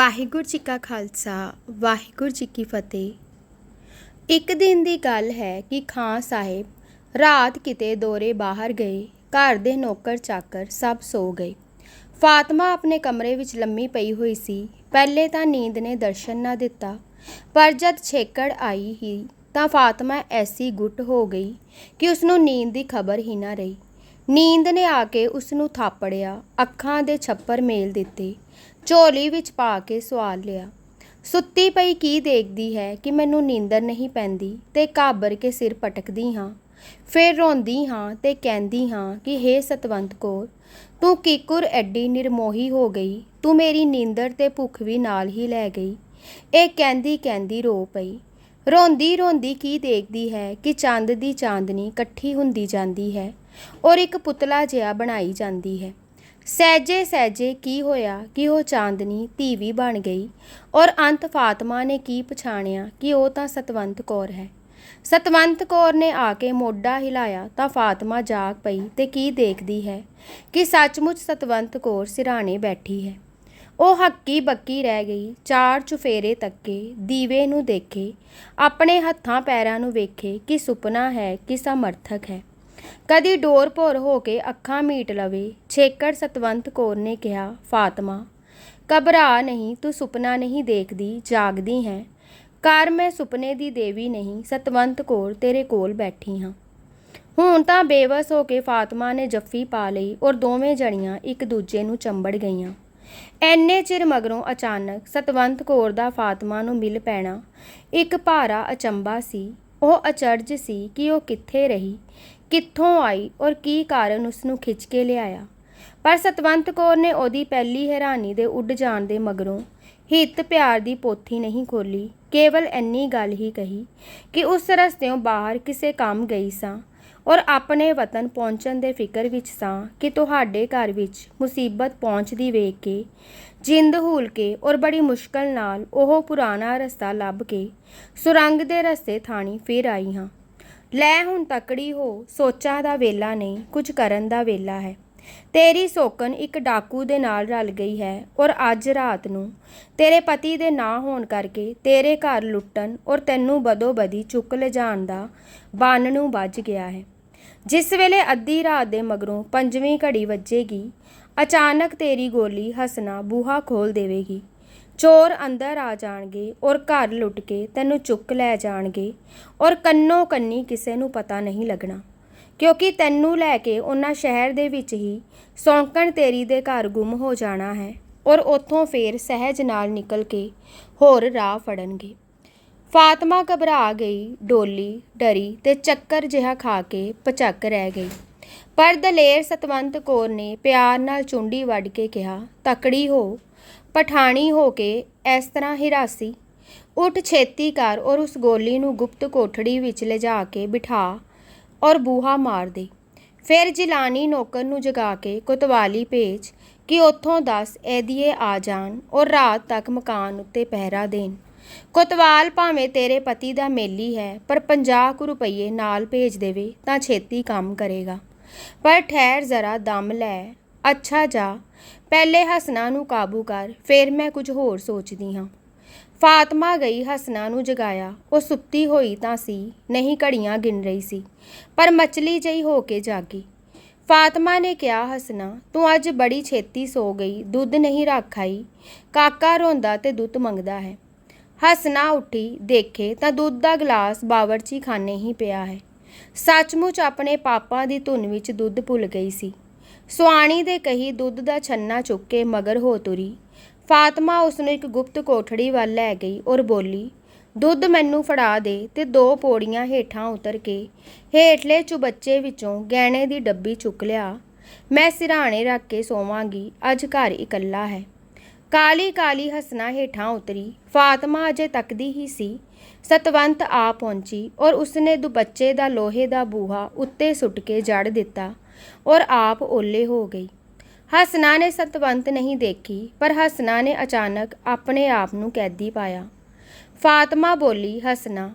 ਵਾਹਿਗੁਰੂ ਜੀ ਕਾ ਖਾਲਸਾ, ਵਾਹਿਗੁਰੂ ਜੀ ਕੀ ਫਤਿਹ। ਇੱਕ ਦਿਨ ਦੀ ਗੱਲ ਹੈ ਕਿ ਖਾਂ ਸਾਹਿਬ ਰਾਤ ਕਿਤੇ ਦੌਰੇ ਬਾਹਰ ਗਏ, ਘਰ ਦੇ ਨੌਕਰ ਚਾਕਰ ਸਭ ਸੋ ਗਏ। ਫਾਤਮਾ ਆਪਣੇ ਕਮਰੇ ਵਿੱਚ ਲੰਮੀ ਪਈ ਹੋਈ ਸੀ, ਪਹਿਲੇ ਤਾਂ ਨੀਂਦ ਨੇ ਦਰਸ਼ਨ ਨਾ ਦਿੱਤਾ, ਪਰ ਜਦ ਛੇਕੜ ਆਈ ਹੀ ਤਾਂ ਫਾਤਮਾ ਐਸੀ ਗੁੱਟ ਹੋ ਗਈ ਕਿ ਉਸ ਨੂੰ ਨੀਂਦ ਦੀ ਖਬਰ ਹੀ ਨਾ ਰਹੀ। ਨੀਂਦ ਨੇ ਆ ਕੇ ਉਸ ਨੂੰ ਥਾਪੜਿਆ, ਅੱਖਾਂ ਦੇ ਛੱਪਰ ਮੇਲ ਦਿੱਤੇ ਝੋਲੀ ਵਿੱਚ ਪਾ ਕੇ ਸਵਾਲ ਲਿਆ। ਸੁੱਤੀ ਪਈ ਕੀ ਦੇਖਦੀ ਹੈ ਕਿ ਮੈਨੂੰ ਨੀਂਦਰ ਨਹੀਂ ਪੈਂਦੀ ਤੇ ਘਾਬਰ ਕੇ ਸਿਰ ਪਟਕਦੀ ਹਾਂ। ਫਿਰ ਰੋਂਦੀ ਹਾਂ ਤੇ ਕਹਿੰਦੀ ਹਾਂ ਕਿ, ਹੇ ਸਤਵੰਤ ਕੌਰ, ਤੂੰ ਕਿਕੁਰ ਐਡੀ ਨਿਰਮੋਹੀ ਹੋ ਗਈ? ਤੂੰ ਮੇਰੀ ਨੀਂਦਰ ਤੇ ਭੁੱਖ ਵੀ ਨਾਲ ਹੀ ਲੈ ਗਈ। ਇਹ ਕਹਿੰਦੀ ਕਹਿੰਦੀ ਰੋ ਪਈ। ਰੋਂਦੀ ਰੋਂਦੀ ਕੀ ਦੇਖਦੀ ਹੈ ਕਿ ਚੰਦ ਦੀ ਚਾਂਦਨੀ ਇਕੱਠੀ ਹੁੰਦੀ ਜਾਂਦੀ ਹੈ ਔਰ ਇੱਕ ਪੁਤਲਾ ਜਿਹਾ ਬਣਾਈ ਜਾਂਦੀ ਹੈ। ਸਹਿਜੇ ਸਹਿਜੇ ਕੀ ਹੋਇਆ ਕਿ ਉਹ ਚਾਂਦਨੀ ਧੀਵੀ ਬਣ ਗਈ ਔਰ ਅੰਤ ਫਾਤਮਾ ਨੇ ਕੀ ਪਛਾਣਿਆ ਕਿ ਉਹ ਤਾਂ ਸਤਵੰਤ ਕੌਰ ਹੈ। ਸਤਵੰਤ ਕੌਰ ਨੇ ਆ ਕੇ ਮੋਢਾ ਹਿਲਾਇਆ ਤਾਂ ਫਾਤਮਾ ਜਾਗ ਪਈ ਤੇ ਕੀ ਦੇਖਦੀ ਹੈ ਕਿ ਸੱਚਮੁੱਚ ਸਤਵੰਤ ਕੌਰ ਸਿਰਾਣੇ ਬੈਠੀ ਹੈ। ਉਹ ਹੱਕੀ ਬੱਕੀ ਰਹਿ ਗਈ, ਚਾਰ ਚੁਫੇਰੇ ਤੱਕੇ, ਦੀਵੇ ਨੂੰ ਦੇਖੇ, ਆਪਣੇ ਹੱਥਾਂ ਪੈਰਾਂ ਨੂੰ ਵੇਖੇ ਕਿ ਸੁਪਨਾ ਹੈ ਕਿ ਸਮਰਥਕ ਹੈ। ਕਦੀ ਡੋਰ ਭੋਰ ਹੋ ਕੇ ਅੱਖਾਂ ਮੀਟ ਲਵੇ, ਛੇਕੜ ਸਤਵੰਤ ਕੌਰ ਨੇ ਕਿਹਾ, ਫਾਤਮਾ, ਘਬਰਾ ਨਹੀਂ, ਤੂੰ ਸੁਪਨਾ ਨਹੀਂ ਦੇਖਦੀ, ਜਾਗਦੀ ਹੈ। ਕਰ ਮੈਂ ਸੁਪਨੇ ਦੀ ਦੇਵੀ ਨਹੀਂ, ਸਤਵੰਤ ਕੌਰ ਤੇਰੇ ਕੋਲ ਬੈਠੀ ਹਾਂ। ਹੁਣ ਤਾਂ ਬੇਵਸ ਹੋ ਕੇ ਫਾਤਮਾ ਨੇ ਜੱਫੀ ਪਾ ਲਈ ਔਰ ਦੋਵੇਂ ਜਣੀਆਂ ਇੱਕ ਦੂਜੇ ਨੂੰ ਚੰਬੜ ਗਈਆਂ। ਐਨੇ ਚਿਰ ਮਗਰੋਂ ਅਚਾਨਕ ਸਤਵੰਤ ਕੌਰ ਦਾ ਫਾਤਮਾ ਨੂੰ ਮਿਲ ਪੈਣਾ ਇੱਕ ਭਾਰਾ ਅਚੰਬਾ ਸੀ। ਉਹ ਅਚਰਜ ਸੀ ਕਿ ਉਹ ਕਿੱਥੇ ਰਹੀ ਕਿੱਥੋਂ ਆਈ ਔਰ ਕੀ ਕਾਰਨ ਉਸ ਨੂੰ ਖਿੱਚ ਕੇ ਲਿਆਇਆ? ਪਰ ਸਤਵੰਤ ਕੌਰ ਨੇ ਉਹਦੀ ਪਹਿਲੀ ਹੈਰਾਨੀ ਦੇ ਉੱਡ ਜਾਣ ਦੇ ਮਗਰੋਂ ਹਿੱਤ ਪਿਆਰ ਦੀ ਪੋਥੀ ਨਹੀਂ ਖੋਲੀ ਕੇਵਲ ਇੰਨੀ ਗੱਲ ਹੀ ਕਹੀ ਕਿ ਉਸ ਰਸਤਿਓਂ ਬਾਹਰ ਕਿਸੇ ਕੰਮ ਗਈ ਸਾਂ ਔਰ ਆਪਣੇ ਵਤਨ ਪਹੁੰਚਣ ਦੇ ਫਿਕਰ ਵਿੱਚ ਸਾਂ ਕਿ ਤੁਹਾਡੇ ਘਰ ਵਿੱਚ ਮੁਸੀਬਤ ਪਹੁੰਚਦੀ ਵੇਖ ਕੇ, ਜਿੰਦ ਹੂਲ ਕੇ ਔਰ ਬੜੀ ਮੁਸ਼ਕਲ ਨਾਲ ਉਹ ਪੁਰਾਣਾ ਰਸਤਾ ਲੱਭ ਕੇ ਸੁਰੰਗ ਦੇ ਰਸਤੇ ਥਾਣੀ ਫਿਰ ਆਈ ਹਾਂ। ਲੈ ਹੁਣ ਤਕੜੀ ਹੋ, ਸੋਚਾਂ ਦਾ ਵੇਲਾ ਨਹੀਂ, ਕੁਝ ਕਰਨ ਦਾ ਵੇਲਾ ਹੈ। ਤੇਰੀ ਸੋਕਨ ਇੱਕ ਡਾਕੂ ਦੇ ਨਾਲ ਰਲ ਗਈ ਹੈ ਔਰ ਅੱਜ ਰਾਤ ਨੂੰ ਤੇਰੇ ਪਤੀ ਦੇ ਨਾ ਹੋਣ ਕਰਕੇ ਤੇਰੇ ਘਰ ਲੁੱਟਣ ਔਰ ਤੈਨੂੰ ਬਦੋ ਬਦੀ ਚੁੱਕ ਲਿਜਾਣ ਦਾ ਬੰਨ ਨੂੰ ਵੱਜ ਗਿਆ ਹੈ। ਜਿਸ ਵੇਲੇ ਅੱਧੀ ਰਾਤ ਦੇ ਮਗਰੋਂ ਪੰਜਵੀਂ ਘੜੀ ਵੱਜੇਗੀ, ਅਚਾਨਕ ਤੇਰੀ ਗੋਲੀ ਹਸਨਾ ਬੂਹਾ ਖੋਲ ਦੇਵੇਗੀ। ਚੋਰ ਅੰਦਰ ਆ ਜਾਣਗੇ ਔਰ ਘਰ ਲੁੱਟ ਕੇ ਤੈਨੂੰ ਚੁੱਕ ਲੈ ਜਾਣਗੇ ਔਰ ਕੰਨੋ ਕੰਨੀ ਕਿਸੇ ਨੂੰ ਪਤਾ ਨਹੀਂ ਲੱਗਣਾ। ਕਿਉਂਕਿ ਤੈਨੂੰ ਲੈ ਕੇ ਉਹਨਾਂ ਸ਼ਹਿਰ ਦੇ ਵਿੱਚ ਹੀ ਸੌਂਕਣ ਤੇਰੀ ਦੇ ਘਰ ਗੁੰਮ ਹੋ ਜਾਣਾ ਹੈ ਔਰ ਉੱਥੋਂ ਫੇਰ ਸਹਿਜ ਨਾਲ ਨਿਕਲ ਕੇ ਹੋਰ ਰਾਹ ਫੜਨਗੇ। ਫਾਤਮਾ ਘਬਰਾ ਗਈ, ਡੋਲੀ, ਡਰੀ ਤੇ ਚੱਕਰ ਜਿਹਾ ਖਾ ਕੇ ਪਚੱਕ ਰਹਿ ਗਈ। ਪਰ ਦਲੇਰ ਸਤਵੰਤ ਕੌਰ ਨੇ ਪਿਆਰ ਨਾਲ ਚੁੰਡੀ ਵੱਢ ਕੇ ਕਿਹਾ, ਤਕੜੀ ਹੋ ਪਠਾਣੀ ਹੋ ਕੇ ਇਸ ਤਰ੍ਹਾਂ ਹਿਰਾਸੀ। ਉਠ ਛੇਤੀ ਕਰ ਔਰ ਉਸ ਗੋਲੀ ਨੂੰ ਗੁਪਤ ਕੋਠੜੀ ਵਿੱਚ ਲਿਜਾ ਕੇ ਬਿਠਾ ਔਰ ਬੂਹਾ ਮਾਰ ਦੇ। ਫਿਰ ਜਿਲਾਨੀ ਨੌਕਰ ਨੂੰ ਜਗਾ ਕੇ ਕੋਤਵਾਲੀ ਭੇਜ ਕਿ ਉੱਥੋਂ ਦੱਸ ਇਹਦੀਏ ਆ ਜਾਣ ਔਰ ਰਾਤ ਤੱਕ ਮਕਾਨ ਉੱਤੇ ਪਹਿਰਾ ਦੇਣ। ਕੋਤਵਾਲ ਭਾਵੇਂ ਤੇਰੇ ਪਤੀ ਦਾ ਮੇਲੀ ਹੈ, ਪਰ 50 ਕੁ ਰੁਪਏ ਨਾਲ ਭੇਜ ਦੇਵੇ ਤਾਂ ਛੇਤੀ ਕੰਮ ਕਰੇਗਾ। ਪਰ ਠਹਿਰ ਜ਼ਰਾ ਦਮ ਲੈ, ਅੱਛਾ ਜਾ ਪਹਿਲੇ ਹਸਨਾ ਨੂੰ ਕਾਬੂ ਕਰ, ਫਿਰ ਮੈਂ ਕੁਝ ਹੋਰ ਸੋਚਦੀ ਹਾਂ। ਫਾਤਮਾ ਗਈ ਹਸਨਾ ਨੂੰ ਜਗਾਇਆ। ਉਹ ਸੁੱਤੀ ਹੋਈ ਤਾਂ ਸੀ, ਨਹੀਂ ਘੜੀਆਂ ਗਿਣ ਰਹੀ ਸੀ, ਪਰ ਮਚਲੀ ਜਈ ਹੋ ਕੇ ਜਾਗੀ। ਫਾਤਮਾ ਨੇ ਕਿਹਾ, ਹਸਨਾ, ਤੂੰ ਅੱਜ ਬੜੀ ਛੇਤੀ ਸੋ ਗਈ, ਦੁੱਧ ਨਹੀਂ ਰੱਖ ਆਈ। ਕਾਕਾ ਰੋਂਦਾ ਤੇ ਦੁੱਧ ਮੰਗਦਾ ਹੈ। ਹਸਨਾ ਉੱਠੀ, ਦੇਖੇ ਤਾਂ ਦੁੱਧ ਦਾ ਗਲਾਸ ਬਾਵਰਚੀ ਖਾਨੇ ਹੀ ਪਿਆ ਹੈ। ਸੱਚਮੁੱਚ ਆਪਣੇ ਪਾਪਾ ਦੀ ਧੁਨ ਵਿੱਚ ਦੁੱਧ ਭੁੱਲ ਗਈ ਸੀ। ਸੁਆਣੀ ਦੇ ਕਹੀ ਦੁੱਧ ਦਾ ਛੰਨਾ ਚੁੱਕ ਕੇ ਮਗਰ ਹੋ ਤੁਰੀ। ਫਾਤਮਾ ਉਸ ਨੂੰ ਇੱਕ ਗੁਪਤ ਕੋਠੜੀ ਵੱਲ ਲੈ ਗਈ ਔਰ ਬੋਲੀ, ਦੁੱਧ ਮੈਨੂੰ ਫੜਾ ਦੇ ਤੇ ਦੋ ਪੌੜੀਆਂ ਹੇਠਾਂ ਉਤਰ ਕੇ। ਹੇਠਲੇ ਚੁਬੱਚੇ ਵਿੱਚੋਂ ਗਹਿਣੇ ਦੀ ਡੱਬੀ ਚੁੱਕ ਲਿਆ। ਮੈਂ ਸਿਰਹਾਣੇ ਰੱਖ ਕੇ ਸੋਵਾਂਗੀ, ਅੱਜ ਘਰ ਇਕੱਲਾ ਹੈ। ਕਾਲੀ ਕਾਲੀ ਹਸਨਾ ਹੇਠਾਂ ਉਤਰੀ। ਫਾਤਮਾ ਅਜੇ ਤੱਕਦੀ ਹੀ ਸੀ। ਸਤਵੰਤ ਆ ਪਹੁੰਚੀ ਔਰ ਉਸਨੇ ਦੁਬੱਚੇ ਦਾ ਲੋਹੇ ਦਾ ਬੂਹਾ ਉੱਤੇ ਸੁੱਟ ਕੇ ਜੜ ਦਿੱਤਾ। ਔਰ ਆਪ ਓਲੇ ਹੋ ਗਈ। ਹਸਨਾ ਨੇ ਸਤਵੰਤ ਨਹੀਂ ਦੇਖੀ, ਪਰ ਹਸਨਾ ਨੇ ਅਚਾਨਕ ਆਪਣੇ ਆਪ ਨੂੰ ਕੈਦੀ ਪਾਇਆ। ਫਾਤਮਾ ਬੋਲੀ, ਹਸਨਾ,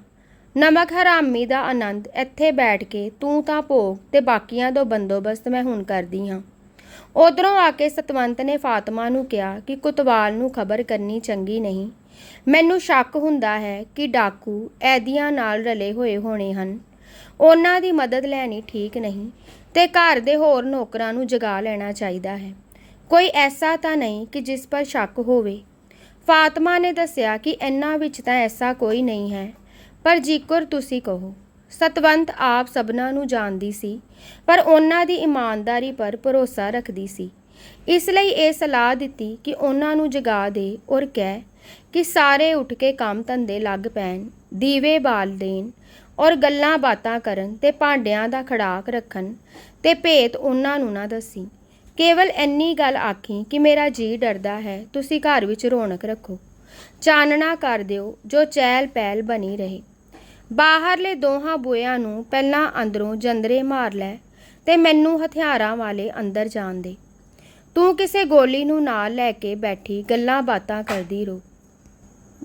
ਨਮਕ ਹਰਾਮੀ ਦਾ ਆਨੰਦ ਇੱਥੇ ਬੈਠ ਕੇ ਤੂੰ ਤਾਂ ਭੋਗ ਤੇ ਬਾਕੀਆਂ ਦਾ ਬੰਦੋਬਸਤ ਮੈਂ ਹੁਣ ਕਰਦੀ ਹਾਂ। ਉਧਰੋਂ ਆ ਕੇ ਸਤਵੰਤ ਨੇ ਫਾਤਮਾ ਨੂੰ ਕਿਹਾ ਕਿ ਕੁਤਵਾਲ ਨੂੰ ਖਬਰ ਕਰਨੀ ਚੰਗੀ ਨਹੀਂ। ਮੈਨੂੰ ਸ਼ੱਕ ਹੁੰਦਾ ਹੈ ਕਿ ਡਾਕੂ ਐਦੀਆਂ ਨਾਲ ਰਲੇ ਹੋਏ ਹੋਣੇ ਹਨ। ਉਹਨਾਂ ਦੀ ਮਦਦ ਲੈਣੀ ਠੀਕ ਨਹੀਂ। ਤੇ ਘਰ ਦੇ ਹੋਰ ਨੌਕਰਾਂ ਨੂੰ ਜਗਾ ਲੈਣਾ ਚਾਹੀਦਾ ਹੈ। ਕੋਈ ਐਸਾ ਤਾਂ ਨਹੀਂ ਕਿ ਜਿਸ ਪਰ ਸ਼ੱਕ ਹੋਵੇ। ਫਾਤਮਾ ਨੇ ਦੱਸਿਆ ਕਿ ਇਹਨਾਂ ਵਿੱਚ ਤਾਂ ਐਸਾ ਕੋਈ ਨਹੀਂ ਹੈ। ਪਰ ਜੇਕਰ ਤੁਸੀਂ ਕਹੋ, ਸਤਵੰਤ ਆਪ ਸਭਨਾਂ ਨੂੰ ਜਾਣਦੀ ਸੀ, ਪਰ ਉਹਨਾਂ ਦੀ ਇਮਾਨਦਾਰੀ ਪਰ ਭਰੋਸਾ ਰੱਖਦੀ ਸੀ। ਇਸ ਲਈ ਇਹ ਸਲਾਹ ਦਿੱਤੀ ਕਿ ਉਹਨਾਂ ਨੂੰ ਜਗਾ ਦੇ ਔਰ ਕਹਿ ਕਿ ਸਾਰੇ ਉੱਠ ਕੇ ਕੰਮ ਧੰਦੇ ਲੱਗ ਪੈਣ, ਦੀਵੇ ਬਾਲ ਦੇਣ ਔਰ ਗੱਲਾਂ ਬਾਤਾਂ ਕਰਨ ਤੇ ਭਾਂਡਿਆਂ ਦਾ ਖੜਾਕ ਰੱਖਣ ਤੇ ਭੇਤ ਉਹਨਾਂ ਨੂੰ ਨਾ ਦੱਸੀ। ਕੇਵਲ ਇੰਨੀ ਗੱਲ ਆਖੀ ਕਿ ਮੇਰਾ ਜੀ ਡਰਦਾ ਹੈ, ਤੁਸੀਂ ਘਰ ਵਿੱਚ ਰੌਣਕ ਰੱਖੋ। ਚਾਨਣਾ ਕਰ ਦਿਓ, ਜੋ ਚਹਿਲ ਪਹਿਲ ਬਣੀ ਰਹੇ। ਬਾਹਰਲੇ ਦੋਹਾਂ ਬੂਹਿਆਂ ਨੂੰ ਪਹਿਲਾਂ ਅੰਦਰੋਂ ਜੰਦਰੇ ਮਾਰ ਲੈ ਤੇ ਮੈਨੂੰ ਹਥਿਆਰਾਂ ਵਾਲੇ ਅੰਦਰ ਜਾਣ ਦੇ। ਤੂੰ ਕਿਸੇ ਗੋਲੀ ਨੂੰ ਨਾਲ ਲੈ ਕੇ ਬੈਠੀ ਗੱਲਾਂ ਬਾਤਾਂ ਕਰਦੀ ਰੋ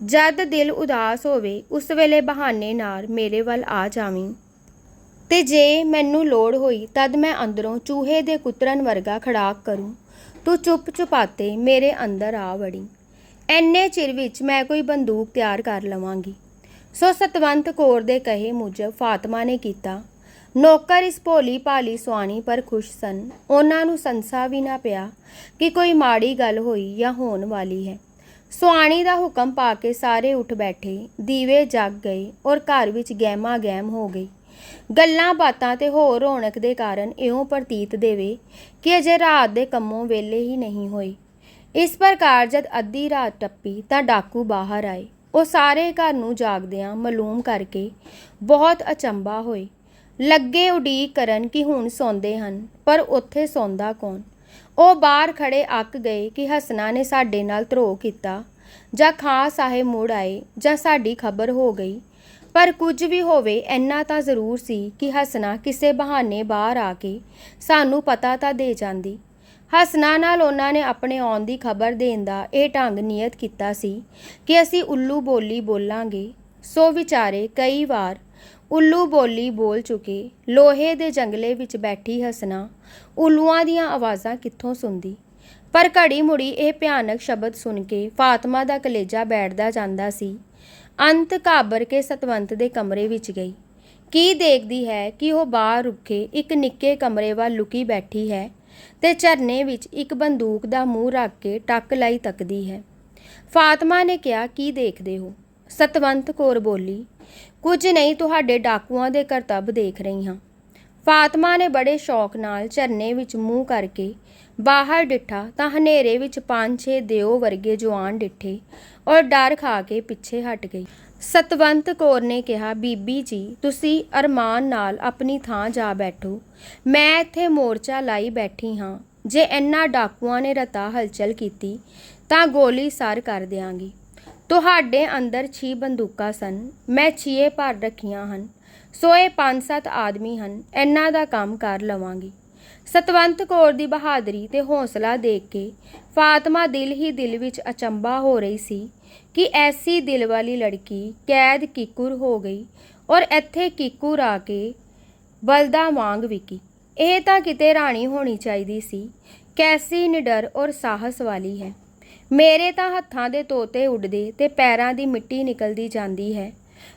ਜਦ ਦਿਲ ਉਦਾਸ ਹੋਵੇ, ਉਸ ਵੇਲੇ ਬਹਾਨੇ ਨਾਲ ਮੇਰੇ ਵੱਲ ਆ ਜਾਵੀਂ। ਤੇ ਜੇ ਮੈਨੂੰ ਲੋੜ ਹੋਈ, ਤਦ ਮੈਂ ਅੰਦਰੋਂ ਚੂਹੇ ਦੇ ਕੁਤਰਨ ਵਰਗਾ ਖੜਾਕ ਕਰੂੰ। ਤੂੰ ਚੁੱਪ ਚੁਪਾਤੇ ਮੇਰੇ ਅੰਦਰ ਆ ਵੜੀ। ਐਨੇ ਚਿਰ ਵਿੱਚ ਮੈਂ ਕੋਈ ਬੰਦੂਕ ਤਿਆਰ ਕਰ ਲਵਾਂਗੀ। ਸੋ ਸਤਵੰਤ ਕੌਰ ਦੇ ਕਹੇ ਮੁਜਬ ਫਾਤਮਾ ਨੇ ਕੀਤਾ, ਨੌਕਰ ਇਸ ਭੋਲੀ ਭਾਲੀ ਸੁਆਣੀ ਪਰ ਖੁਸ਼ ਸਨ। ਉਹਨਾਂ ਨੂੰ ਸੰਸਾ ਵੀ ਨਾ ਪਿਆ ਕਿ ਕੋਈ ਮਾੜੀ ਗੱਲ ਹੋਈ ਜਾਂ ਹੋਣ ਵਾਲੀ ਹੈ। ਸੁਆਣੀ ਦਾ ਹੁਕਮ ਪਾ ਕੇ ਸਾਰੇ ਉੱਠ ਬੈਠੇ, ਦੀਵੇ ਜਗ ਗਏ ਔਰ ਘਰ ਵਿੱਚ ਗਹਿਮਾ ਗਹਿਮ ਹੋ ਗਈ। ਗੱਲਾਂ ਬਾਤਾਂ ਤੇ ਹੋਰ ਰੌਣਕ ਦੇ ਕਾਰਨ ਇਉਂ ਪ੍ਰਤੀਤ ਦੇਵੇ ਕਿ ਅਜੇ ਰਾਤ ਦੇ ਕੰਮੋਂ ਵੇਲੇ ਹੀ ਨਹੀਂ ਹੋਏ। ਇਸ ਪ੍ਰਕਾਰ ਜਦ ਅੱਧੀ ਰਾਤ ਟੱਪੀ ਤਾਂ ਡਾਕੂ ਬਾਹਰ ਆਏ। ਉਹ ਸਾਰੇ ਘਰ ਨੂੰ ਜਾਗਦਿਆਂ ਮਾਲੂਮ ਕਰਕੇ ਬਹੁਤ ਅਚੰਭਾ ਹੋਏ। ਲੱਗੇ ਉਡੀਕ ਕਰਨ ਕਿ ਹੁਣ ਸੌਂਦੇ ਹਨ, ਪਰ ਉੱਥੇ ਸੌਂਦਾ ਕੌਣ? ਉਹ ਬਾਹਰ ਖੜੇ ਅੱਕ ਗਏ ਕਿ ਹਸਨਾ ਨੇ ਸਾਡੇ ਨਾਲ ਧਰੋ ਕੀਤਾ ਜਾਂ ਖਾਂ ਸਾਹਿਬ ਮੁੜ ਆਏ ਜਾਂ ਸਾਡੀ ਖਬਰ ਹੋ ਗਈ। ਪਰ ਕੁਝ ਵੀ ਹੋਵੇ, ਇੰਨਾ ਤਾਂ ਜ਼ਰੂਰ ਸੀ ਕਿ ਹਸਨਾ ਕਿਸੇ ਬਹਾਨੇ ਬਾਹਰ ਆ ਕੇ ਸਾਨੂੰ ਪਤਾ ਤਾਂ ਦੇ ਜਾਂਦੀ। ਹਸਨਾ ਨਾਲ ਉਹਨਾਂ ਨੇ ਆਪਣੇ ਆਉਣ ਦੀ ਖਬਰ ਦੇਣ ਦਾ ਇਹ ਢੰਗ ਨਿਯਤ ਕੀਤਾ ਸੀ ਕਿ ਅਸੀਂ ਉੱਲੂ ਬੋਲੀ ਬੋਲਾਂਗੇ। ਸੋ ਵਿਚਾਰੇ ਕਈ ਵਾਰ ਉੱਲੂ ਬੋਲੀ ਬੋਲ ਚੁੱਕੇ, ਲੋਹੇ ਦੇ ਜੰਗਲੇ ਵਿੱਚ ਬੈਠੀ ਹਸਨਾ ਉੱਲੂਆਂ ਦੀਆਂ ਆਵਾਜ਼ਾਂ ਕਿੱਥੋਂ ਸੁਣਦੀ? ਪਰ ਘੜੀ ਮੁੜੀ ਇਹ ਭਿਆਨਕ ਸ਼ਬਦ ਸੁਣ ਕੇ ਫਾਤਮਾ ਦਾ ਕਲੇਜਾ ਬੈਠਦਾ ਜਾਂਦਾ ਸੀ। ਅੰਤ ਘਾਬਰ ਕੇ ਸਤਵੰਤ ਦੇ ਕਮਰੇ ਵਿੱਚ ਗਈ। ਕੀ ਦੇਖਦੀ ਹੈ ਕਿ ਉਹ ਬਾਹਰ ਰੁੱਖੇ ਇੱਕ ਨਿੱਕੇ ਕਮਰੇ ਵੱਲ ਲੁਕੀ ਬੈਠੀ ਹੈ ਤੇ ਝਰਨੇ ਵਿੱਚ ਇੱਕ ਬੰਦੂਕ ਦਾ ਮੂੰਹ ਰੱਖ ਕੇ ਟੱਕ ਲਾਈ ਤੱਕਦੀ ਹੈ। ਫਾਤਮਾ ਨੇ ਕਿਹਾ, ਕੀ ਦੇਖਦੇ ਹੋ? ਸਤਵੰਤ ਕੌਰ ਬੋਲੀ ਕੁਝ ਨਹੀਂ ਤੁਹਾਡੇ ਡਾਕੂਆਂ ਦੇ ਕਰਤੱਵ ਦੇਖ ਰਹੀ ਹਾਂ। ਫਾਤਮਾ ਨੇ ਬੜੇ ਸ਼ੌਕ ਨਾਲ ਝਰਨੇ ਵਿੱਚ ਮੂੰਹ ਕਰਕੇ ਬਾਹਰ ਡਿੱਠਾ ਤਾਂ ਹਨੇਰੇ ਵਿੱਚ ਪੰਜ ਛੇ ਦਿਓ ਵਰਗੇ ਜਵਾਨ ਡਿੱਠੇ ਔਰ ਡਰ ਖਾ ਕੇ ਪਿੱਛੇ ਹਟ ਗਈ ਸਤਵੰਤ ਕੌਰ ਨੇ ਕਿਹਾ, ਬੀਬੀ ਜੀ, ਤੁਸੀਂ ਅਰਮਾਨ ਨਾਲ ਆਪਣੀ ਥਾਂ ਜਾ ਬੈਠੋ। ਮੈਂ ਇੱਥੇ ਮੋਰਚਾ ਲਾਈ ਬੈਠੀ ਹਾਂ। ਜੇ ਇੰਨਾ ਡਾਕੂਆਂ ਨੇ ਰਤਾ ਹਲਚਲ ਕੀਤੀ ਤਾਂ ਗੋਲੀ ਸਰ ਕਰ ਦਿਆਂਗੀ। ਤੁਹਾਡੇ ਅੰਦਰ ਛੀ ਬੰਦੂਕਾਂ ਸਨ, ਮੈਂ ਛੀਏ ਭਰ ਰੱਖੀਆਂ ਹਨ ਸੋ ਇਹ ਪੰਜ ਸੱਤ ਆਦਮੀ ਹਨ, ਇਹਨਾਂ ਦਾ ਕੰਮ ਕਰ ਲਵਾਂਗੀ। ਸਤਵੰਤ ਕੌਰ ਦੀ ਬਹਾਦਰੀ ਤੇ ਹੌਸਲਾ ਦੇਖ ਕੇ ਫਾਤਮਾ ਦਿਲ ਹੀ ਦਿਲ ਵਿੱਚ ਅਚੰਭਾ ਹੋ ਰਹੀ ਸੀ ਕਿ ਐਸੀ ਦਿਲ ਵਾਲੀ ਲੜਕੀ ਕੈਦ ਕਿਕੁਰ ਹੋ ਗਈ ਔਰ ਇੱਥੇ ਕਿਕੁਰ ਆ ਕੇ ਬਲਦਾ ਵਾਂਗ ਵਿਕੀ। ਇਹ ਤਾਂ ਕਿਤੇ ਰਾਣੀ ਹੋਣੀ ਚਾਹੀਦੀ ਸੀ, ਕੈਸੀ ਨਿਡਰ ਔਰ ਸਾਹਸ ਵਾਲੀ ਹੈ। ਮੇਰੇ ਤਾਂ ਹੱਥਾਂ ਦੇ ਤੋਤੇ ਉੱਡਦੇ ਤੇ ਪੈਰਾਂ ਦੀ ਮਿੱਟੀ ਨਿਕਲਦੀ ਜਾਂਦੀ ਹੈ,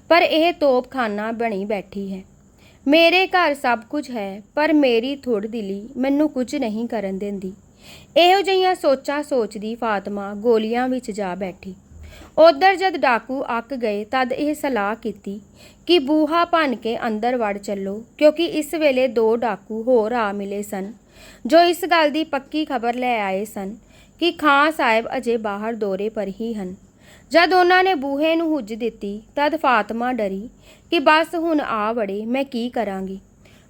ਪਰ ਇਹ ਤੋਪਖਾਨਾ ਬਣੀ ਬੈਠੀ ਹੈ। ਮੇਰੇ ਘਰ ਸਭ ਕੁਝ ਹੈ, ਪਰ ਮੇਰੀ ਥੁੜ ਦਿਲੀ ਮੈਨੂੰ ਕੁਝ ਨਹੀਂ ਕਰਨ ਦਿੰਦੀ। ਇਹੋ ਜਿਹੀਆਂ ਸੋਚਾਂ ਸੋਚਦੀ ਫਾਤਮਾ ਗੋਲੀਆਂ ਵਿੱਚ ਜਾ ਬੈਠੀ। ਉਧਰ ਜਦ ਡਾਕੂ ਅੱਕ ਗਏ ਤਦ ਇਹ ਸਲਾਹ ਕੀਤੀ ਕਿ ਬੂਹਾ ਭੰਨ ਕੇ ਅੰਦਰ ਵੜ ਚੱਲੋ, ਕਿਉਂਕਿ ਇਸ ਵੇਲੇ ਦੋ ਡਾਕੂ ਹੋਰ ਆ ਮਿਲੇ ਸਨ, ਜੋ ਇਸ ਗੱਲ ਦੀ ਪੱਕੀ ਖਬਰ ਲੈ ਆਏ ਸਨ ਕਿ ਖਾਂ ਸਾਹਿਬ ਅਜੇ ਬਾਹਰ ਦੌਰੇ ਪਰ ਹੀ ਹਨ। ਜਦ ਉਹਨਾਂ ਨੇ ਬੂਹੇ ਨੂੰ ਹੁੱਜ ਦਿੱਤੀ, ਤਦ ਫਾਤਮਾ ਡਰੀ ਕਿ ਬਸ ਹੁਣ ਆ ਵੜੇ, ਮੈਂ ਕੀ ਕਰਾਂਗੀ?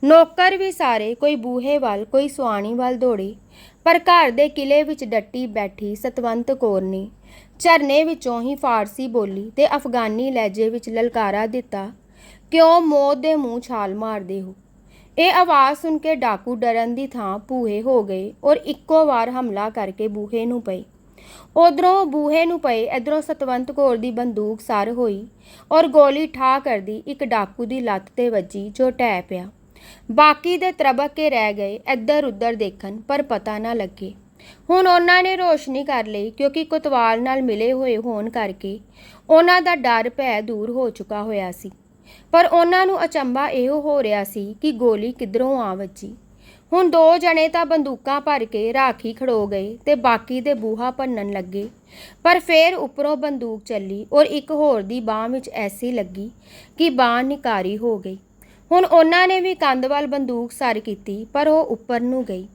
ਨੌਕਰ ਵੀ ਸਾਰੇ, ਕੋਈ ਬੂਹੇ ਵੱਲ, ਕੋਈ ਸੁਆਣੀ ਵੱਲ ਦੌੜੇ, ਪਰ ਘਰ ਦੇ ਕਿਲੇ ਵਿੱਚ ਡੱਟੀ ਬੈਠੀ ਸਤਵੰਤ ਕੌਰ ਨੇ। ਝਰਨੇ ਵਿੱਚੋਂ ਹੀ ਫਾਰਸੀ ਬੋਲੀ ਤੇ ਅਫਗਾਨੀ ਲਹਿਜੇ ਵਿੱਚ ਲਲਕਾਰਾ ਦਿੱਤਾ, ਕਿਉਂ ਮੌਤ ਦੇ ਮੂੰਹ ਛਾਲ ਮਾਰਦੇ ਹੋ? ਇਹ ਆਵਾਜ਼ ਸੁਣ ਕੇ ਡਾਕੂ ਡਰਨ ਦੀ ਥਾਂ ਭੂਹੇ ਹੋ ਗਏ ਔਰ ਇੱਕੋ ਵਾਰ ਹਮਲਾ ਕਰਕੇ ਬੂਹੇ ਨੂੰ ਪਏ। ਉਧਰੋਂ ਬੂਹੇ ਨੂੰ ਪਏ, ਇਧਰੋਂ ਸਤਵੰਤ ਕੌਰ ਦੀ ਬੰਦੂਕ ਸਰ ਹੋਈ ਔਰ ਗੋਲੀ ਠਾ ਕਰਦੀ ਇੱਕ ਡਾਕੂ ਦੀ ਲੱਤ ਤੇ ਵੱਜੀ ਜੋ ਟਹਿ ਪਿਆ। ਬਾਕੀ ਦੇ ਤਰਬਕ ਕੇ ਰਹਿ ਗਏ ਇੱਧਰ ਉੱਧਰ ਦੇਖਣ, ਪਰ ਪਤਾ ਨਾ ਲੱਗੇ। ਹੁਣ ਉਹਨਾਂ ਨੇ ਰੋਸ਼ਨੀ ਕਰ ਲਈ ਕਿਉਂਕਿ ਕੁਤਵਾਲ ਨਾਲ ਮਿਲੇ ਹੋਏ ਹੋਣ ਕਰਕੇ ਉਹਨਾਂ ਦਾ ਡਰ ਭੈ ਦੂਰ ਹੋ ਚੁੱਕਾ ਹੋਇਆ ਸੀ। ਪਰ ਉਹਨਾਂ ਨੂੰ ਅਚੰਭਾ ਇਹੋ ਹੋ ਰਿਹਾ ਸੀ ਕਿ ਗੋਲੀ ਕਿੱਧਰੋਂ ਆ ਵੱਜੀ। ਹੁਣ ਦੋ ਜਣੇ ਤਾਂ ਬੰਦੂਕਾਂ ਭਰ ਕੇ ਰਾਖੀ ਖੜੋ ਗਏ ਤੇ ਬਾਕੀ ਦੇ ਬੂਹਾ ਭੰਨਣ ਲੱਗੇ। ਪਰ ਫੇਰ ਉੱਪਰੋਂ ਬੰਦੂਕ ਚੱਲੀ ਔਰ ਇੱਕ ਹੋਰ ਦੀ ਬਾਹ ਵਿੱਚ ਐਸੀ ਲੱਗੀ ਕਿ ਬਾਹ ਨਿਕਾਰੀ ਹੋ ਗਈ। ਹੁਣ ਉਹਨਾਂ ਨੇ ਵੀ ਕੰਧ ਵੱਲ ਬੰਦੂਕ ਸਰ ਕੀਤੀ, ਪਰ ਉਹ ਉੱਪਰ ਨੂੰ ਗਈ।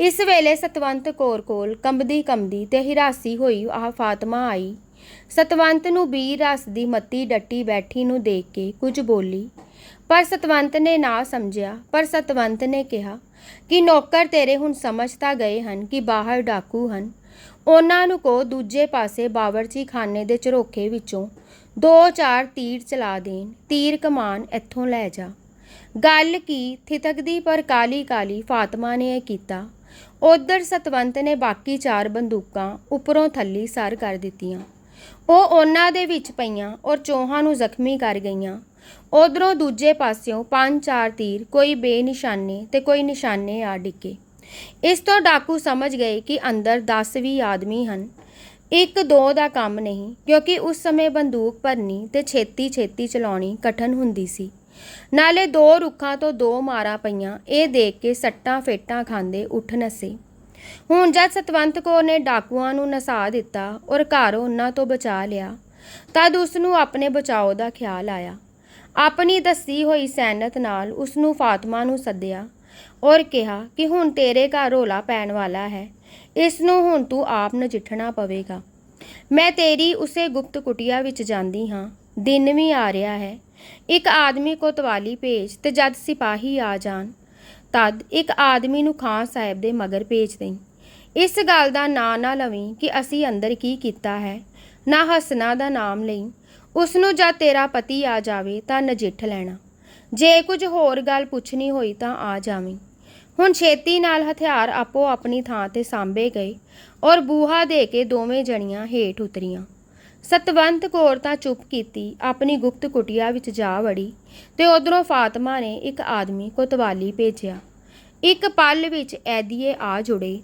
ਇਸ ਵੇਲੇ ਸਤਵੰਤ ਕੌਰ ਕੋਲ ਕੰਬਦੀ ਕੰਬਦੀ ਤੇ ਹਿਰਾਸੀ ਹੋਈ ਆਹ ਫਾਤਮਾ ਆਈ। ਸਤਵੰਤ ਨੂੰ ਬੀਰ ਰਸ ਦੀ ਮੱਤੀ ਡੱਟੀ ਬੈਠੀ ਨੂੰ ਦੇਖ ਕੇ ਕੁਝ ਬੋਲੀ, ਪਰ ਸਤਵੰਤ ਨੇ ਨਾ ਸਮਝਿਆ, ਪਰ ਸਤਵੰਤ ਨੇ ਕਿਹਾ ਕਿ ਨੌਕਰ ਤੇਰੇ ਹੁਣ ਸਮਝ ਤਾਂ ਗਏ ਹਨ ਕਿ ਬਾਹਰ ਡਾਕੂ ਹਨ। ਉਹਨਾਂ ਨੂੰ ਕੋ ਦੂਜੇ ਪਾਸੇ ਬਾਵਰਚੀ ਖਾਨੇ ਦੇ ਝਰੋਖੇ ਵਿੱਚੋਂ ਦੋ ਚਾਰ ਤੀਰ ਚਲਾ ਦੇਣ, ਤੀਰ ਕਮਾਨ ਇੱਥੋਂ ਲੈ ਜਾ। ਗੱਲ ਕੀ ਥਿਤਕਦੀ ਪਰ ਕਾਲੀ ਕਾਲੀ ਫਾਤਮਾ ਨੇ ਇਹ ਕੀਤਾ। ਉਧਰ ਸਤਵੰਤ ਨੇ ਬਾਕੀ ਚਾਰ ਬੰਦੂਕਾਂ ਉੱਪਰੋਂ ਥੱਲੀ ਸਰ ਕਰ ਦਿੱਤੀਆਂ। ਉਹ ਉਹਨਾਂ ਦੇ ਵਿੱਚ ਪਈਆਂ ਔਰ ਚੋਹਾਂ ਨੂੰ ਜ਼ਖਮੀ ਕਰ ਗਈਆਂ। ਉਧਰੋਂ ਦੂਜੇ ਪਾਸਿਓਂ ਪੰਜ ਚਾਰ ਤੀਰ ਕੋਈ ਬੇਨਿਸ਼ਾਨੇ ਤੇ ਕੋਈ ਨਿਸ਼ਾਨੇ ਆ ਡਿੱਗੇ। ਇਸ ਤੋਂ ਡਾਕੂ ਸਮਝ ਗਏ ਕਿ ਅੰਦਰ 10 ਵੀ ਆਦਮੀ ਹਨ। ਇੱਕ ਦੋ ਦਾ ਕੰਮ ਨਹੀਂ, ਕਿਉਂਕਿ ਉਸ ਸਮੇਂ ਬੰਦੂਕ ਭਰਨੀ ਤੇ ਛੇਤੀ ਛੇਤੀ ਚਲਾਉਣੀ ਕਠਨ ਹੁੰਦੀ ਸੀ। ਨਾਲੇ ਦੋ ਰੁੱਖਾਂ ਤੋਂ ਦੋ ਮਾਰਾਂ ਪਈਆਂ, ਇਹ ਦੇਖ ਕੇ ਸੱਟਾਂ ਫੇਟਾਂ ਖਾਂਦੇ ਉੱਠ ਨਸੇ। ਹੁਣ ਜਦ ਸਤਵੰਤ ਕੌਰ ਨੇ ਡਾਕੂਆਂ ਨੂੰ ਨਸਾ ਦਿੱਤਾ ਔਰ ਘਰ ਉਹਨਾਂ ਤੋਂ ਬਚਾ ਲਿਆ, ਤਦ ਉਸ ਨੂੰ ਆਪਣੇ ਬਚਾਓ ਦਾ ਖਿਆਲ ਆਇਆ। ਆਪਣੀ ਦੱਸੀ ਹੋਈ ਸੈਨਤ ਨਾਲ ਉਸ ਨੂੰ ਫਾਤਮਾ ਨੂੰ ਸੱਦਿਆ ਔਰ ਕਿਹਾ ਕਿ ਹੁਣ ਤੇਰੇ ਘਰ ਰੋਲਾ ਪੈਣ ਵਾਲਾ ਹੈ, ਇਸ ਨੂੰ ਹੁਣ ਤੂੰ ਆਪ ਨਜਿੱਠਣਾ ਪਵੇਗਾ। ਮੈਂ ਤੇਰੀ ਉਸੇ ਗੁਪਤ ਕੁਟੀਆ ਵਿੱਚ ਜਾਂਦੀ ਹਾਂ, ਦਿਨ ਵੀ ਆ ਰਿਹਾ ਹੈ। ਇੱਕ ਆਦਮੀ ਕੋਤਵਾਲੀ ਭੇਜ ਤੇ ਜਦ ਸਿਪਾਹੀ ਆ ਜਾਣ ਤਦ ਇੱਕ ਆਦਮੀ ਨੂੰ ਖਾਂ ਸਾਹਿਬ ਦੇ ਮਗਰ ਭੇਜ ਦੇਈਂ। ਇਸ ਗੱਲ ਦਾ ਨਾਂ ਨਾ ਲਵੀਂ ਕਿ ਅਸੀਂ ਅੰਦਰ ਕੀ ਕੀਤਾ ਹੈ। ਨਾ ਹਸਨਾ ਦਾ ਨਾਮ ਲਈ। ਉਸ ਨੂੰ ਜਦ ਤੇਰਾ ਪਤੀ ਆ ਜਾਵੇ ਤਾਂ ਨਜਿੱਠ ਲੈਣਾ। ਜੇ ਕੁਝ ਹੋਰ ਗੱਲ ਪੁੱਛਣੀ ਹੋਈ ਤਾਂ ਆ ਜਾਵੀਂ। ਹੁਣ ਛੇਤੀ ਨਾਲ ਹਥਿਆਰ ਆਪੋ ਆਪਣੀ ਥਾਂ ਤੇ ਸਾਂਭੇ ਗਏ ਔਰ ਬੂਹਾ ਦੇ ਕੇ ਦੋਵੇਂ ਜਣੀਆਂ ਹੇਠ ਉਤਰੀਆਂ। ਸਤਵੰਤ ਕੌਰ ਤਾਂ ਚੁੱਪ ਕੀਤੀ, ਆਪਣੀ ਗੁਪਤ ਕੁਟੀਆ ਵਿੱਚ ਜਾ ਵੜੀ ਤੇ ਉਧਰੋਂ ਫਾਤਮਾ ਨੇ ਇੱਕ ਆਦਮੀ ਕੋਤਵਾਲੀ ਭੇਜਿਆ। ਇੱਕ ਪਲ ਵਿੱਚ ਐਦੀਏ ਆ ਜੁੜੇ।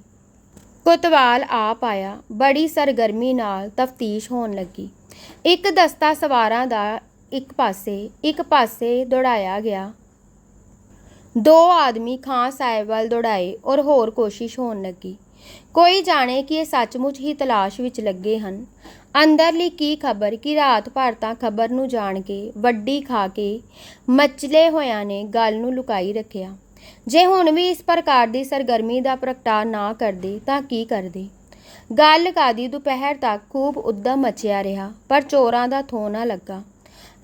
ਕੋਤਵਾਲ ਆ ਪਾਇਆ ਬੜੀ ਸਰਗਰਮੀ ਨਾਲ ਤਫਤੀਸ਼ ਹੋਣ ਲੱਗੀ। ਇੱਕ ਦਸਤਾ ਸਵਾਰਾਂ ਦਾ ਇੱਕ ਪਾਸੇ ਇੱਕ ਪਾਸੇ ਦੌੜਾਇਆ ਗਿਆ। ਦੋ ਆਦਮੀ ਖਾਂ ਸਾਹਿਬ ਵੱਲ ਦੌੜਾਏ ਔਰ ਹੋਰ ਕੋਸ਼ਿਸ਼ ਹੋਣ ਲੱਗੀ। ਕੋਈ ਜਾਣੇ ਕਿ ਇਹ ਸੱਚਮੁੱਚ ਹੀ ਤਲਾਸ਼ ਵਿੱਚ ਲੱਗੇ ਹਨ। ਅੰਦਰਲੀ ਕੀ ਖਬਰ? ਕਿ ਰਾਤ ਭਰ ਤਾਂ ਖਬਰ ਨੂੰ ਜਾਣ ਕੇ, ਵੱਡੀ ਖਾ ਕੇ ਮਚਲੇ ਹੋਇਆਂ ਨੇ ਗੱਲ ਨੂੰ ਲੁਕਾਈ ਰੱਖਿਆ। ਜੇ ਹੁਣ ਵੀ ਇਸ ਪ੍ਰਕਾਰ ਦੀ ਸਰਗਰਮੀ ਦਾ ਪ੍ਰਗਟਾ ਨਾ ਕਰਦੇ, ਤਾਂ ਕੀ ਕਰਦੇ? ਗੱਲ ਕਾਦੀ? ਦੁਪਹਿਰ ਤੱਕ ਖੂਬ ਉਦਮ ਮਚਿਆ ਰਿਹਾ, ਪਰ ਚੋਰਾਂ ਦਾ ਥੋ ਨਾ ਲੱਗਾ।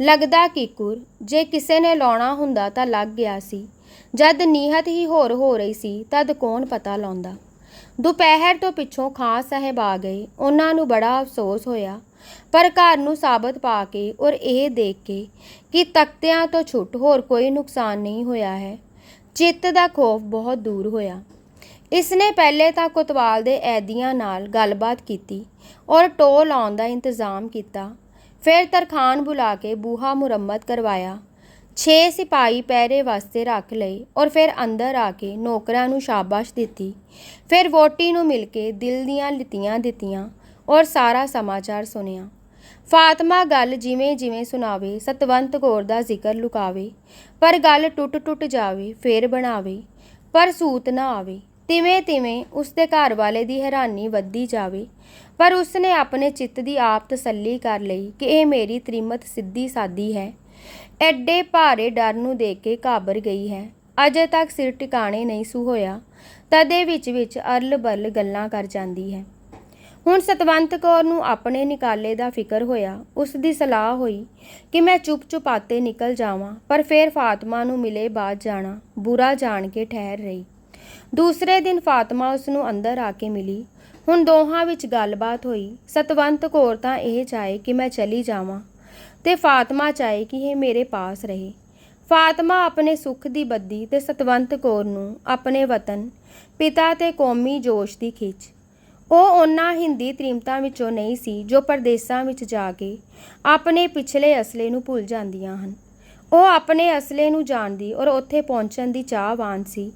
ਲੱਗਦਾ ਕਿਕੁਰ ਜੇ ਕਿਸੇ ਨੇ ਲਾਉਣਾ ਹੁੰਦਾ ਤਾਂ ਲੱਗ ਗਿਆ ਸੀ। ਜਦ ਨੀਹਤ ਹੀ ਹੋਰ ਹੋ ਰਹੀ ਸੀ, ਤਦ ਕੌਣ ਪਤਾ ਲਾਉਂਦਾ? ਦੁਪਹਿਰ ਤੋਂ ਪਿੱਛੋਂ ਖਾਂ ਸਾਹਿਬ ਆ ਗਏ। ਉਹਨਾਂ ਨੂੰ ਬੜਾ ਅਫਸੋਸ ਹੋਇਆ। ਪਰ ਘਰ ਨੂੰ ਸਾਬਤ ਪਾ ਕੇ ਔਰ ਇਹ ਦੇਖ ਕੇ ਕਿ ਤਖਤਿਆਂ ਤੋਂ ਛੁੱਟ ਹੋਰ ਕੋਈ ਨੁਕਸਾਨ ਨਹੀਂ ਹੋਇਆ ਹੈ। ਚਿੱਤ ਦਾ ਖੋਫ ਬਹੁਤ ਦੂਰ ਹੋਇਆ। ਇਸ ਨੇ ਪਹਿਲੇ ਤਾਂ ਕੋਤਵਾਲ ਦੇ ਐਦੀਆਂ ਨਾਲ ਗੱਲਬਾਤ ਕੀਤੀ ਔਰ ਟੋਲ ਆਉਣ ਦਾ ਇੰਤਜ਼ਾਮ ਕੀਤਾ। ਫਿਰ ਤਰਖਾਨ ਬੁਲਾ ਕੇ ਬੂਹਾ ਮੁਰੰਮਤ ਕਰਵਾਇਆ। ਛੇ ਸਿਪਾਹੀ ਪਹਿਰੇ ਵਾਸਤੇ ਰੱਖ ਲਏ ਔਰ ਫਿਰ ਅੰਦਰ ਆ ਕੇ ਨੌਕਰਾਂ ਨੂੰ ਸ਼ਾਬਾਸ਼ ਦਿੱਤੀ। ਫਿਰ ਵੋਟੀ ਨੂੰ ਮਿਲ ਕੇ ਦਿਲ ਦੀਆਂ ਲਿਤੀਆਂ ਦਿੱਤੀਆਂ ਔਰ ਸਾਰਾ ਸਮਾਚਾਰ ਸੁਣਿਆ। ਫਾਤਮਾ ਗੱਲ ਜਿਵੇਂ ਜਿਵੇਂ ਸੁਣਾਵੇ, ਸਤਵੰਤ ਕੌਰ ਦਾ ਜ਼ਿਕਰ ਲੁਕਾਵੇ, ਪਰ ਗੱਲ ਟੁੱਟ ਟੁੱਟ ਜਾਵੇ, ਫੇਰ ਬਣਾਵੇ, ਪਰ ਸੂਤ ਨਾ ਆਵੇ। ਤਿਵੇਂ ਤਿਵੇਂ ਉਸ ਦੇ ਘਰ ਵਾਲੇ ਦੀ ਹੈਰਾਨੀ ਵੱਧਦੀ ਜਾਵੇ, ਪਰ ਉਸ ਨੇ ਆਪਣੇ ਚਿੱਤ ਦੀ ਆਪ ਤਸੱਲੀ ਕਰ ਲਈ ਕਿ ਇਹ ਮੇਰੀ ਤ੍ਰੀਮਤ ਸਿੱਧੀ ਸਾਦੀ ਹੈ। ਐਡੇ ਭਾਰੇ ਡਰ ਨੂੰ ਦੇਖ ਕੇ ਘਾਬਰ ਗਈ ਹੈ। ਅਜੇ ਤੱਕ ਸਿਰ ਟਿਕਾਣੇ ਨਹੀਂ ਸੁ ਹੋਇਆ। ਤਦੇ ਵਿੱਚ ਵਿੱਚ ਅਰਲ ਬਰਲ ਗੱਲਾਂ ਕਰ ਜਾਂਦੀ ਹੈ। ਹੁਣ ਸਤਵੰਤ ਕੌਰ ਨੂੰ ਆਪਣੇ ਨਿਕਾਲੇ ਦਾ ਫਿਕਰ ਹੋਇਆ। ਉਸ ਦੀ ਸਲਾਹ ਹੋਈ ਕਿ ਮੈਂ ਚੁੱਪ ਚੁਪਾਤੇ ਨਿਕਲ ਜਾਵਾਂ, ਪਰ ਫਿਰ ਫਾਤਮਾ ਨੂੰ ਮਿਲੇ ਬਾਅਦ ਜਾਣਾ, ਬੁਰਾ ਜਾਣ ਕੇ ਠਹਿਰ ਰਹੀ। ਦੂਸਰੇ ਦਿਨ ਫਾਤਮਾ ਉਸ ਨੂੰ ਅੰਦਰ ਆ ਕੇ ਮਿਲੀ। ਹੁਣ ਦੋਹਾਂ ਵਿੱਚ ਗੱਲਬਾਤ ਹੋਈ। ਸਤਵੰਤ ਕੌਰ ਤਾਂ ਇਹ ਚਾਹੇ ਕਿ ਮੈਂ ਚਲੀ ਜਾਵਾਂ। ਤੇ ਫਾਤਮਾ ਚਾਹੇ ਕਿ ਇਹ ਮੇਰੇ ਪਾਸ ਰਹੇ। ਫਾਤਮਾ ਆਪਣੇ ਸੁੱਖ ਦੀ ਬੱਦੀ ਤੇ ਸਤਵੰਤ ਕੌਰ ਨੂੰ ਆਪਣੇ ਵਤਨ, ਪਿਤਾ ਤੇ ਕੌਮੀ ਜੋਸ਼ ਦੀ ਖਿੱਚ। ਉਹ ਉਹਨਾਂ ਹਿੰਦੀ ਤ੍ਰਿਮਤਾਂ ਵਿੱਚੋਂ ਨਹੀਂ ਸੀ, ਜੋ ਪਰਦੇਸਾਂ ਵਿੱਚ ਜਾ ਕੇ ਆਪਣੇ ਪਿਛਲੇ ਅਸਲੇ ਨੂੰ ਭੁੱਲ ਜਾਂਦੀਆਂ ਹਨ। ਉਹ ਆਪਣੇ ਅਸਲੇ ਨੂੰ ਜਾਣਦੀ ਔਰ ਉੱਥੇ ਪਹੁੰਚਣ ਦੀ ਚਾਹਵਾਨ ਸੀ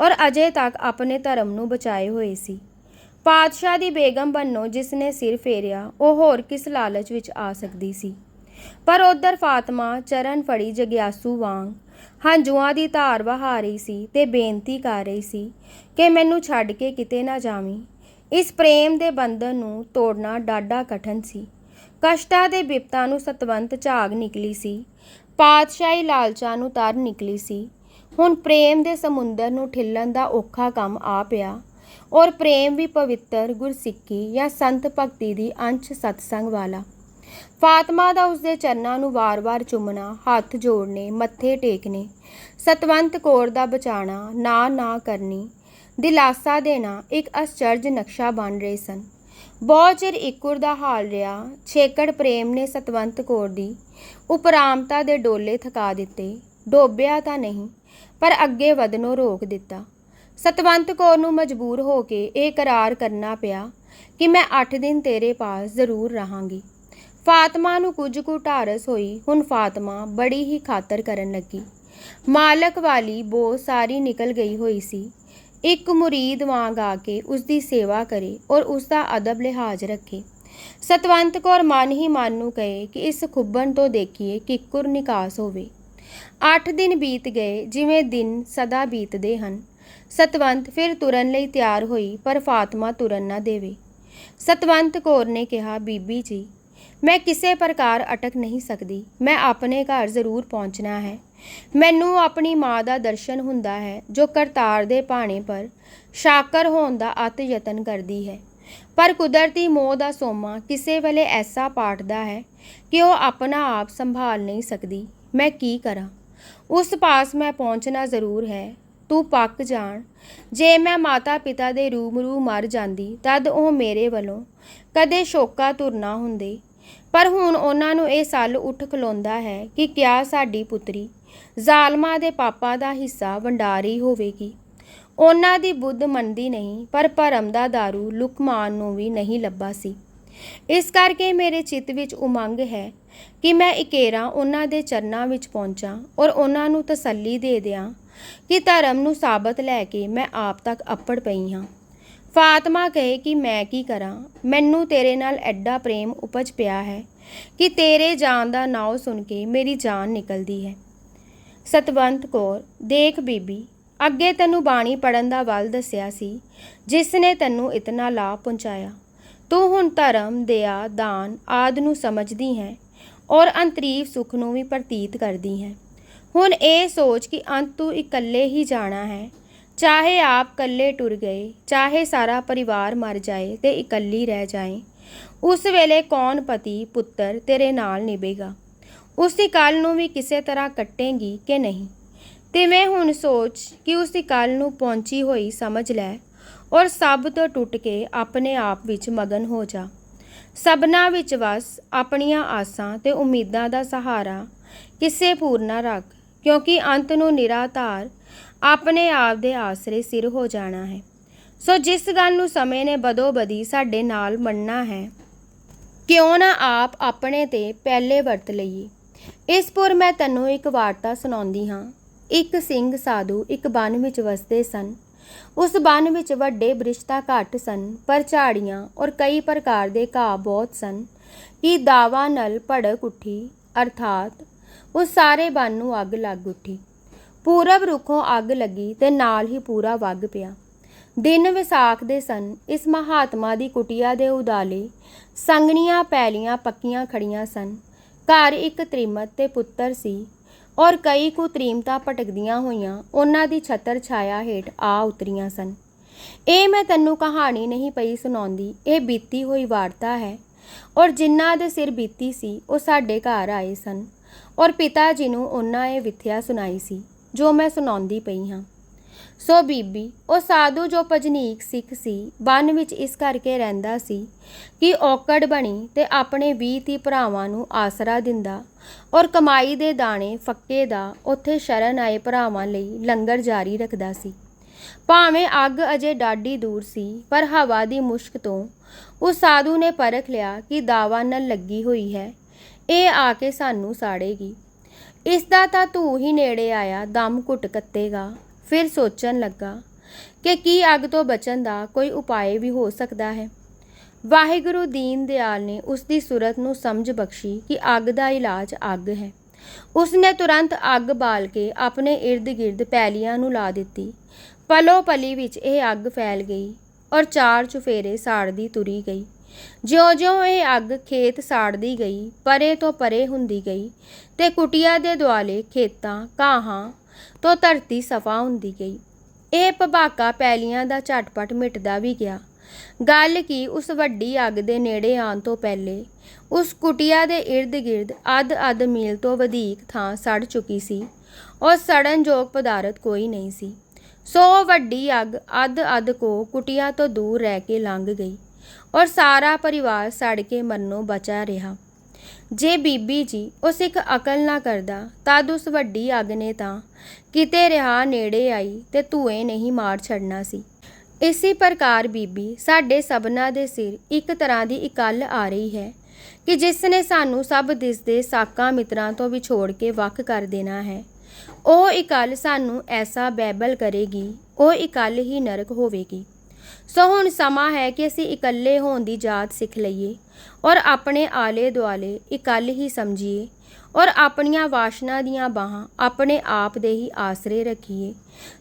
ਔਰ ਅਜੇ ਤੱਕ ਆਪਣੇ ਧਰਮ ਨੂੰ ਬਚਾਏ ਹੋਏ ਸੀ। ਪਾਤਸ਼ਾਹ ਦੀ ਬੇਗਮ ਬੰਨੋ ਜਿਸ ਨੇ ਸਿਰ ਫੇਰਿਆ, ਉਹ ਹੋਰ ਕਿਸ ਲਾਲਚ ਵਿੱਚ ਆ ਸਕਦੀ ਸੀ? ਪਰ ਉਧਰ ਫਾਤਮਾ ਚਰਨ ਫੜੀ ਜਗਿਆਸੂ ਵਾਂਗ। ਹੰਝੂਆਂ ਦੀ ਧਾਰ ਵਹਾ ਰਹੀ ਸੀ ਤੇ ਬੇਨਤੀ ਕਰ ਰਹੀ ਸੀ ਕਿ ਮੈਨੂੰ ਛੱਡ ਕੇ ਕਿਤੇ ਨਾ ਜਾਵੀਂ। ਇਸ ਪ੍ਰੇਮ ਦੇ ਬੰਧਨ ਨੂੰ ਤੋੜਨਾ ਡਾਢਾ ਕਠਨ ਸੀ। ਕਸ਼ਟਾਂ ਦੇ ਬਿਪਤਾ ਨੂੰ ਸਤਵੰਤ ਝਾਗ ਨਿਕਲੀ ਸੀ। ਪਾਤਸ਼ਾਹੀ ਲਾਲਚਾਂ ਨੂੰ ਤਰ ਨਿਕਲੀ ਸੀ। ਹੁਣ ਪ੍ਰੇਮ ਦੇ ਸਮੁੰਦਰ ਨੂੰ ਠਿੱਲਣ ਦਾ ਔਖਾ ਕੰਮ ਆ ਪਿਆ ਔਰ ਪ੍ਰੇਮ ਵੀ ਪਵਿੱਤਰ, ਗੁਰਸਿੱਖੀ ਜਾਂ ਸੰਤ ਭਗਤੀ ਦੀ ਅੰਸ਼ ਸਤਸੰਗ ਵਾਲਾ। ਫਾਤਮਾ ਦਾ ਉਸਦੇ ਚਰਨਾਂ ਨੂੰ ਵਾਰ-ਵਾਰ ਚੁੰਮਣਾ, ਹੱਥ ਜੋੜਨੇ, ਮੱਥੇ ਟੇਕਣੇ ਸਤਵੰਤ ਕੌਰ ਦਾ ਬਚਾਣਾ, ਨਾ ਨਾ ਕਰਨੀ, ਦਿਲਾਸਾ ਦੇਣਾ ਇੱਕ ਅਸਚਰਜ ਨਕਸ਼ਾ ਬਣ ਰਹੇ ਸਨ। ਬਹੁਤ ਚਿਰ ਇੱਕੁਰ ਦਾ ਹਾਲ ਰਿਹਾ, ਛੇਕੜ ਪ੍ਰੇਮ ਨੇ ਸਤਵੰਤ ਕੌਰ ਦੀ ਉਪਰਾਮਤਾ ਦੇ ਡੋਲੇ ਥਕਾ ਦਿੱਤੇ। ਡੋਬਿਆ ਤਾਂ ਨਹੀਂ, ਪਰ ਅੱਗੇ ਵਧਣੋਂ ਰੋਕ ਦਿੱਤਾ। ਸਤਵੰਤ ਕੌਰ ਨੂੰ ਮਜਬੂਰ ਹੋ ਕੇ ਇਹ ਕਰਾਰ ਕਰਨਾ ਪਿਆ ਕਿ ਮੈਂ 8 ਦਿਨ ਤੇਰੇ ਪਾਸ ਜ਼ਰੂਰ ਰਹਾਂਗੀ। ਫਾਤਮਾ ਨੂੰ ਕੁਝ ਕੁ ਢਾਰਸ ਹੋਈ। ਹੁਣ ਫਾਤਮਾ ਬੜੀ ਹੀ ਖਾਤਰ ਕਰਨ ਲੱਗੀ। ਮਾਲਕ ਵਾਲੀ ਬੋ ਸਾਰੀ ਨਿਕਲ ਗਈ ਹੋਈ ਸੀ। ਇੱਕ ਮੁਰੀਦ ਵਾਂਗ ਆ ਕੇ ਉਸ ਦੀ ਸੇਵਾ ਕਰੇ ਔਰ ਉਸ ਦਾ ਅਦਬ ਲਿਹਾਜ਼ ਰੱਖੇ। ਸਤਵੰਤ ਕੌਰ ਮਨ ਹੀ ਮਨ ਨੂੰ ਕਹੇ ਕਿ ਇਸ ਖੁੱਬਣ ਤੋਂ ਦੇਖੀਏ ਕਿੱਕੁਰ ਨਿਕਾਸ ਹੋਵੇ। 8 ਦਿਨ ਬੀਤ ਗਏ, ਜਿਵੇਂ ਦਿਨ ਸਦਾ ਬੀਤਦੇ ਹਨ। ਸਤਵੰਤ ਫਿਰ ਤੁਰਨ ਲਈ ਤਿਆਰ ਹੋਈ, ਪਰ ਫਾਤਮਾ ਤੁਰਨ ਨਾ ਦੇਵੇ। ਸਤਵੰਤ ਕੌਰ ਨੇ ਕਿਹਾ, ਬੀਬੀ ਜੀ ਮੈਂ ਕਿਸੇ ਪ੍ਰਕਾਰ ਅਟਕ ਨਹੀਂ ਸਕਦੀ। ਮੈਂ ਆਪਣੇ ਘਰ ਜ਼ਰੂਰ ਪਹੁੰਚਣਾ ਹੈ। ਮੈਨੂੰ ਆਪਣੀ ਮਾਂ ਦਾ ਦਰਸ਼ਨ ਹੁੰਦਾ ਹੈ, ਜੋ ਕਰਤਾਰ ਦੇ ਭਾਣੇ ਪਰ ਸ਼ਾਕਰ ਹੋਣ ਦਾ ਅਤ ਯਤਨ ਕਰਦੀ ਹੈ। ਪਰ ਕੁਦਰਤੀ ਮੋਹ ਦਾ ਸੋਮਾ ਕਿਸੇ ਵੇਲੇ ਐਸਾ ਪਾਟਦਾ ਹੈ ਕਿ ਉਹ ਆਪਣਾ ਆਪ ਸੰਭਾਲ ਨਹੀਂ ਸਕਦੀ। ਮੈਂ ਕੀ ਕਰਾਂ? ਉਸ ਪਾਸ ਮੈਂ ਪਹੁੰਚਣਾ ਜ਼ਰੂਰ ਹੈ। ਤੂੰ ਪੱਕ ਜਾਣ। ਜੇ ਮੈਂ ਮਾਤਾ ਪਿਤਾ ਦੇ ਰੂਬਰੂ ਮਰ ਜਾਂਦੀ, ਤਦ ਉਹ ਮੇਰੇ ਵੱਲੋਂ ਕਦੇ ਸ਼ੋਕਾ ਤੁਰਨਾ ਹੁੰਦੇ। ਪਰ ਹੁਣ ਉਹਨਾਂ ਨੂੰ ਇਹ ਸੱਲ ਉੱਠ ਖਲੋਂਦਾ ਹੈ ਕਿ ਕਿਆ ਸਾਡੀ ਪੁੱਤਰੀ ਜ਼ਾਲਮਾਂ ਦੇ ਪਾਪਾਂ ਦਾ ਹਿੱਸਾ ਵੰਡਾ ਰਹੀ ਹੋਵੇਗੀ। ਉਹਨਾਂ ਦੀ ਬੁੱਧ ਮੰਨਦੀ ਨਹੀਂ, ਪਰ ਭਰਮ ਦਾ दारू ਲੁਕਮਾਨ ਨੂੰ ਵੀ ਨਹੀਂ ਲੱਭਾ ਸੀ। ਇਸ ਕਰਕੇ ਮੇਰੇ ਚਿੱਤ ਵਿੱਚ ਉਮੰਗ ਹੈ ਕਿ ਮੈਂ ਇਕੇਰਾ ਉਹਨਾਂ ਦੇ ਚਰਨਾਂ ਵਿੱਚ ਪਹੁੰਚਾਂ ਔਰ ਉਹਨਾਂ ਨੂੰ ਤਸੱਲੀ ਦੇ ਦਿਆਂ ਕਿ ਧਰਮ ਨੂੰ ਸਾਬਤ ਲੈ ਕੇ ਮੈਂ ਆਪ ਤੱਕ ਅੱਪੜ ਪਈ ਹਾਂ। ਫਾਤਮਾ ਕਹੇ ਕਿ ਮੈਂ ਕੀ ਕਰਾਂ? ਮੈਨੂੰ ਤੇਰੇ ਨਾਲ ਐਡਾ ਪ੍ਰੇਮ ਉਪਜ ਪਿਆ ਹੈ ਕਿ ਤੇਰੇ ਜਾਨ ਦਾ ਨਾਉ ਸੁਣ ਕੇ ਮੇਰੀ ਜਾਨ ਨਿਕਲਦੀ ਹੈ। ਸਤਵੰਤ ਕੌਰ, ਦੇਖ ਬੀਬੀ, ਅੱਗੇ ਤੈਨੂੰ ਬਾਣੀ ਪੜਨ ਦਾ ਵੱਲ ਦੱਸਿਆ ਸੀ ਜਿਸ ਨੇ ਤੈਨੂੰ ਇਤਨਾ ਲਾਭ ਪਹੁੰਚਾਇਆ। ਤੂੰ ਹੁਣ ਧਰਮ, ਦਇਆ, ਦਾਨ ਆਦ ਨੂੰ ਸਮਝਦੀ ਹੈ ਔਰ ਅੰਤਰੀਵ ਸੁਖ ਨੂੰ ਵੀ ਪ੍ਰਤੀਤ ਕਰਦੀ ਹੈ। ਹੁਣ ਇਹ ਸੋਚ ਕਿ ਅੰਤ ਤੂੰ ਇਕੱਲੇ ਹੀ ਜਾਣਾ ਹੈ ਚਾਹੇ ਆਪ ਇਕੱਲੇ ਟੁਰ ਗਏ, ਚਾਹੇ ਸਾਰਾ ਪਰਿਵਾਰ ਮਰ ਜਾਏ ਤੇ ਇਕੱਲੀ ਰਹਿ ਜਾਏ, ਉਸ ਵੇਲੇ ਕੌਣ ਪਤੀ, ਪੁੱਤਰ ਤੇਰੇ ਨਾਲ ਨਿਭੇਗਾ? ਉਸ ਦੀ ਕੱਲ ਨੂੰ ਵੀ ਕਿਸੇ ਤਰ੍ਹਾਂ ਕੱਟੇਗੀ ਕਿ ਨਹੀਂ? ਤੇ ਮੈਂ ਹੁਣ ਸੋਚ ਕਿ ਉਸ ਦੀ ਕੱਲ ਨੂੰ ਪਹੁੰਚੀ ਹੋਈ ਸਮਝ ਲੈ ਔਰ ਸਭ ਤੋਂ ਟੁੱਟ ਕੇ ਆਪਣੇ ਆਪ ਵਿੱਚ ਮਗਨ ਹੋ ਜਾ। ਸਭਨਾ ਵਿੱਚ ਵਸ ਆਪਣੀਆਂ ਆਸਾਂ ਤੇ ਉਮੀਦਾਂ ਦਾ ਸਹਾਰਾ ਕਿਸੇ ਪੂਰਨਾ ਰੱਖ, ਕਿਉਂਕਿ ਅੰਤ ਨੂੰ ਨਿਰਾਧਾਰ ਆਪਣੇ ਆਪ ਦੇ ਆਸਰੇ ਸਿਰ ਹੋ ਜਾਣਾ ਹੈ। ਸੋ ਜਿਸ ਗੱਲ ਨੂੰ ਸਮੇਂ ਨੇ ਬਦੋਬਦੀ ਸਾਡੇ ਨਾਲ ਮੰਨਣਾ ਹੈ, ਕਿਉਂ ਨਾ ਆਪ ਆਪਣੇ ਤੇ ਪਹਿਲੇ ਵਰਤ ਲਈਏ। ਇਸ ਪੁਰ ਮੈਂ ਤੈਨੂੰ ਇੱਕ ਵਾਰਤਾ ਸੁਣਾਉਂਦੀ ਹਾਂ। ਇੱਕ ਸਿੰਘ ਸਾਧੂ ਇੱਕ ਬਨ ਵਿੱਚ ਵਸਦੇ ਸਨ। ਉਸ ਬਨ ਵਿੱਚ ਵੱਡੇ ਬ੍ਰਿਸ਼ਤਾ ਘੱਟ ਸਨ, ਪਰ ਝਾੜੀਆਂ ਔਰ ਕਈ ਪ੍ਰਕਾਰ ਦੇ ਘਾਹ ਬਹੁਤ ਸਨ ਕਿ ਦਾਵਾ ਨਲ ਭੜਕ ਉੱਠੀ, ਅਰਥਾਤ ਉਸ ਸਾਰੇ ਬਨ ਨੂੰ ਅੱਗ ਲੱਗ ਉੱਠੀ। ਪੂਰਬ ਰੁੱਖੋਂ ਅੱਗ ਲੱਗੀ ਤੇ ਨਾਲ ਹੀ ਪੂਰਾ ਵਗ ਪਿਆ। ਦਿਨ ਵਿਸਾਖ ਦੇ ਸਨ, ਇਸ ਮਹਾਤਮਾ ਦੀ ਕੁਟਿਆ ਦੇ ਉਦਾਲੇ ਸੰਗਣੀਆਂ ਪੈਲੀਆਂ ਪੱਕੀਆਂ ਖੜੀਆਂ ਸਨ। ਘਰ ਇੱਕ ਤ੍ਰੀਮਤ ਤੇ ਪੁੱਤਰ ਸੀ ਔਰ ਕਈ ਕੁ ਤ੍ਰੀਮਤਾਂ ਭਟਕਦੀਆਂ ਹੋਈਆਂ, ਉਹਨਾਂ ਦੀ ਛਤਰ ਛਾਇਆ ਹੇਠ ਆ ਉਤਰੀਆਂ ਸਨ। ਇਹ ਮੈਂ ਤੈਨੂੰ ਕਹਾਣੀ ਨਹੀਂ ਪਈ ਸੁਣਾਉਂਦੀ, ਇਹ ਬੀਤੀ ਹੋਈ ਵਾਰਤਾ ਹੈ ਔਰ ਜਿਨ੍ਹਾਂ ਦੇ ਸਿਰ ਬੀਤੀ ਸੀ, ਉਹ ਸਾਡੇ ਘਰ ਆਏ ਸਨ ਔਰ ਪਿਤਾ ਜੀ ਨੂੰ ਉਹਨਾਂ ਇਹ ਵਿਥਿਆ ਸੁਣਾਈ ਸੀ। ਜੋ ਮੈਂ ਸੁਣਾਉਂਦੀ ਪਈ ਹਾਂ। ਸੋ ਬੀਬੀ, ਉਹ ਸਾਧੂ ਜੋ ਭਜਨੀਕ ਸਿੱਖ ਸੀ ਬਨ ਵਿੱਚ ਇਸ ਕਰਕੇ ਰਹਿੰਦਾ ਸੀ ਕਿ ਔਕੜ ਬਣੀ ਤੇ ਆਪਣੇ 20 ਤੀਹ ਭਰਾਵਾਂ ਨੂੰ ਆਸਰਾ ਦਿੰਦਾ ਔਰ ਕਮਾਈ ਦੇ ਦਾਣੇ ਫੱਕੇ ਦਾ ਉੱਥੇ ਸ਼ਰਨ ਆਏ ਭਰਾਵਾਂ ਲਈ ਲੰਗਰ ਜਾਰੀ ਰੱਖਦਾ ਸੀ। ਭਾਵੇਂ ਅੱਗ ਅਜੇ ਡਾਢੀ ਦੂਰ ਸੀ, ਪਰ ਹਵਾ ਦੀ ਮੁਸ਼ਕ ਤੋਂ ਉਸ ਸਾਧੂ ਨੇ ਪਰਖ ਲਿਆ ਕਿ ਦਾਵਾ ਨਾਲ ਲੱਗੀ ਹੋਈ ਹੈ। ਇਹ ਆ ਕੇ ਸਾਨੂੰ ਸਾੜੇਗੀ। ਇਸ ਦਾ ਤਾਂ ਧੂ ਹੀ ਨੇੜੇ ਆਇਆ, ਦਮ ਘੁੱਟ ਕੱਤੇਗਾ। ਫਿਰ ਸੋਚਣ ਲੱਗਾ ਕਿ ਕੀ ਅੱਗ ਤੋਂ ਬਚਣ ਦਾ ਕੋਈ ਉਪਾਅ ਵੀ ਹੋ ਸਕਦਾ ਹੈ। ਵਾਹਿਗੁਰੂ ਦੀਨ ਦਿਆਲ ਨੇ ਉਸ ਦੀ ਸੁਰਤ ਨੂੰ ਸਮਝ ਬਖਸ਼ੀ ਕਿ ਅੱਗ ਦਾ ਇਲਾਜ ਅੱਗ ਹੈ। ਉਸ ਨੇ ਤੁਰੰਤ ਅੱਗ ਬਾਲ ਕੇ ਆਪਣੇ ird-gird ਪੈਲੀਆਂ ਨੂੰ ਲਾ ਦਿੱਤੀ। ਪਲੋ ਪਲੀ ਵਿੱਚ ਇਹ ਅੱਗ ਫੈਲ ਗਈ ਔਰ ਚਾਰ ਚੁਫੇਰੇ ਸਾੜਦੀ ਤੁਰੀ ਗਈ। ਜਿਉਂ-ਜਿਉਂ ਇਹ ਅੱਗ ਖੇਤ ਸਾੜਦੀ ਗਈ, ਪਰੇ ਤੋਂ ਪਰੇ ਹੁੰਦੀ ਗਈ ਤੇ ਕੁਟੀਆ ਦੇ ਦੁਆਲੇ ਖੇਤਾਂ, ਕਾਹਾਂ ਤੋਂ ਧਰਤੀ ਸਫਾ ਹੁੰਦੀ ਗਈ। ਇਹ ਭਬਾਕਾ ਪੈਲੀਆਂ ਦਾ ਝਟਪਟ ਮਿਟਦਾ ਵੀ ਗਿਆ। ਗੱਲ ਕੀ ਉਸ ਵੱਡੀ ਅੱਗ ਦੇ ਨੇੜੇ ਆਉਣ ਤੋਂ ਪਹਿਲੇ ਉਸ ਕੁਟੀਆ ਦੇ ird-gird ਅੱਧ-ਅੱਧ ਮੀਲ ਤੋਂ ਵਧੇਕ ਥਾਂ ਸੜ ਚੁੱਕੀ ਸੀ। ਔਰ ਸੜਨਯੋਗ ਪਦਾਰਥ ਕੋਈ ਨਹੀਂ ਸੀ। ਸੋ ਵੱਡੀ ਅੱਗ ਅੱਧ-ਅੱਧ ਕੋ ਕੁਟੀਆ ਤੋਂ ਦੂਰ ਰਹਿ ਕੇ ਲੰਘ ਗਈ ਔਰ ਸਾਰਾ ਪਰਿਵਾਰ ਸੜ ਕੇ ਮਰਨੋਂ ਬਚਾ ਰਿਹਾ। ਜੇ ਬੀਬੀ ਜੀ ਉਹ ਸਿੱਖ ਅਕਲ ਨਾ ਕਰਦਾ ਤਦ ਉਸ ਵੱਡੀ ਅੱਗ ਨੇ ਤਾਂ ਕਿਤੇ ਰਿਹਾ ਨੇੜੇ ਆਈ ਤੇ ਧੂਏ ਨਹੀਂ ਮਾਰ ਛੱਡਣਾ ਸੀ। ਇਸੇ ਪ੍ਰਕਾਰ ਬੀਬੀ ਸਾਡੇ ਸਭਨਾ ਦੇ ਸਿਰ ਇੱਕ ਤਰ੍ਹਾਂ ਦੀ ਇਕੱਲ ਆ ਰਹੀ ਹੈ ਕਿ ਜਿਸ ਨੇ ਸਾਨੂੰ ਸਭ ਦਿਸਦੇ ਸਾਕਾਂ ਮਿੱਤਰਾਂ ਤੋਂ ਵਿਛੋੜ ਕੇ ਵੱਖ ਕਰ ਦੇਣਾ ਹੈ। ਉਹ ਇਕੱਲ ਸਾਨੂੰ ਐਸਾ ਬੈਬਲ ਕਰੇਗੀ, ਉਹ ਇਕੱਲ ਹੀ ਨਰਕ ਹੋਵੇਗੀ। ਸੋ ਹੁਣ ਸਮਾਂ ਹੈ ਕਿ ਅਸੀਂ ਇਕੱਲੇ ਹੋਣ ਦੀ ਜਾਤ ਸਿੱਖ ਲਈਏ ਔਰ ਆਪਣੇ ਆਲੇ ਦੁਆਲੇ ਇਕੱਲ ਹੀ ਸਮਝੀਏ ਔਰ ਆਪਣੀਆਂ ਵਾਸ਼ਨਾ ਦੀਆਂ ਬਾਹਾਂ ਆਪਣੇ ਆਪ ਦੇ ਹੀ ਆਸਰੇ ਰੱਖੀਏ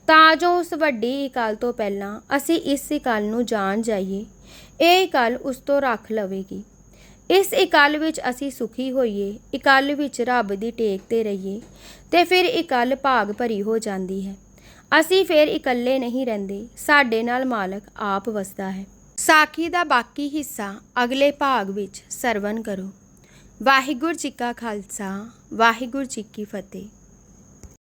ਤਾਂ ਜੋ ਉਸ ਵੱਡੀ ਇਕੱਲ ਤੋਂ ਪਹਿਲਾਂ ਅਸੀਂ ਇਸ ਇਕੱਲ ਨੂੰ ਜਾਣ ਜਾਈਏ, ਇਹ ਇਕੱਲ ਉਸ ਤੋਂ ਰੱਖ ਲਵੇਗੀ। ਇਸ ਇਕੱਲ ਵਿੱਚ ਅਸੀਂ ਸੁਖੀ ਹੋਈਏ, ਇਕੱਲ ਵਿੱਚ ਰੱਬ ਦੀ ਟੇਕ ਤੇ ਰਹੀਏ ਤੇ ਫਿਰ ਇਕੱਲ ਭਾਗ ਭਰੀ ਹੋ ਜਾਂਦੀ ਹੈ। ਅਸੀਂ ਫਿਰ ਇਕੱਲੇ ਨਹੀਂ ਰਹਿੰਦੇ। ਸਾਡੇ ਨਾਲ ਮਾਲਕ ਆਪ ਵਸਦਾ ਹੈ। ਸਾਖੀ ਦਾ ਬਾਕੀ ਹਿੱਸਾ ਅਗਲੇ ਭਾਗ ਵਿੱਚ ਸਰਵਨ ਕਰੋ। ਵਾਹਿਗੁਰੂ ਜੀ ਕਾ ਖਾਲਸਾ, ਵਾਹਿਗੁਰੂ ਜੀ ਕੀ ਫਤਿਹ।